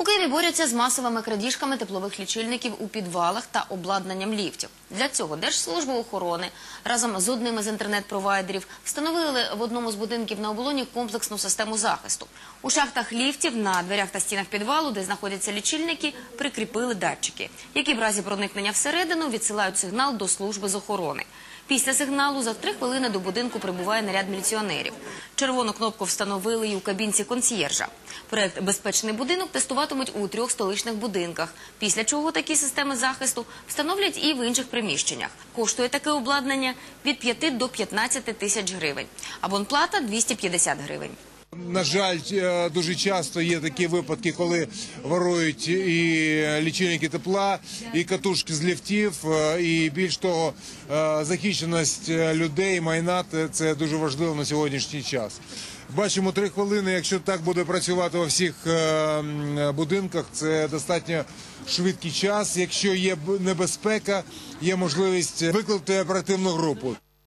У Києві борються з масовими крадіжками теплових лічильників у підвалах та обладнанням ліфтів. Для цього Держслужба охорони разом з одним із інтернет-провайдерів встановили в одному з будинків на оболоні комплексну систему захисту. У шахтах ліфтів на дверях та стінах підвалу, де знаходяться лічильники, прикріпили датчики, які в разі проникнення всередину відсилають сигнал до служби з охорони. Після сигналу за три хвилини до будинку прибуває наряд міліціонерів. Червону кнопку встановили і у кабінці консьєржа. Проект «Безпечний будинок» тестуватимуть у трьох столичних будинках, після чого такі системи захисту встановлять і в інших приміщеннях. Коштує таке обладнання від 5 до 15 тисяч гривень. Абонплата – 250 гривень. На жаль, е, дуже часто є такі випадки, коли ворують і лічильники тепла, і катушки з ліфтів, е, і більш того, е, захищеність людей, майна – це дуже важливо на сьогоднішній час. Бачимо три хвилини. Якщо так буде працювати у всіх будинках, це достатньо швидкий час. Якщо є небезпека, є можливість викликати оперативну групу.